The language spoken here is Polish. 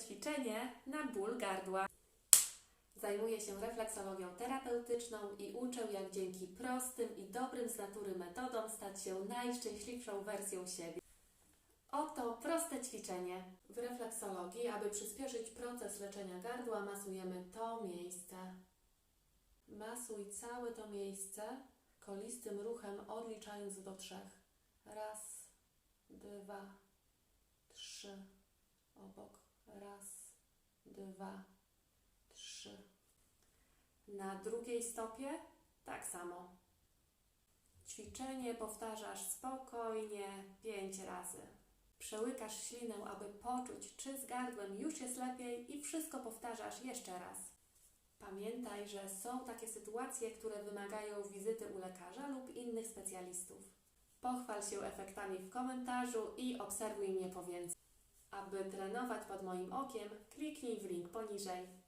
ćwiczenie na ból gardła. Zajmuję się refleksologią terapeutyczną i uczę, jak dzięki prostym i dobrym z natury metodom stać się najszczęśliwszą wersją siebie. Oto proste ćwiczenie. W refleksologii, aby przyspieszyć proces leczenia gardła, masujemy to miejsce. Masuj całe to miejsce kolistym ruchem, odliczając do trzech. Raz, dwa, trzy. Obok. Raz, dwa, trzy. Na drugiej stopie tak samo. Ćwiczenie powtarzasz spokojnie pięć razy. Przełykasz ślinę, aby poczuć, czy z gardłem już jest lepiej i wszystko powtarzasz jeszcze raz. Pamiętaj, że są takie sytuacje, które wymagają wizyty u lekarza lub innych specjalistów. Pochwal się efektami w komentarzu i obserwuj mnie po więcej. Aby trenować pod moim okiem, kliknij w link poniżej.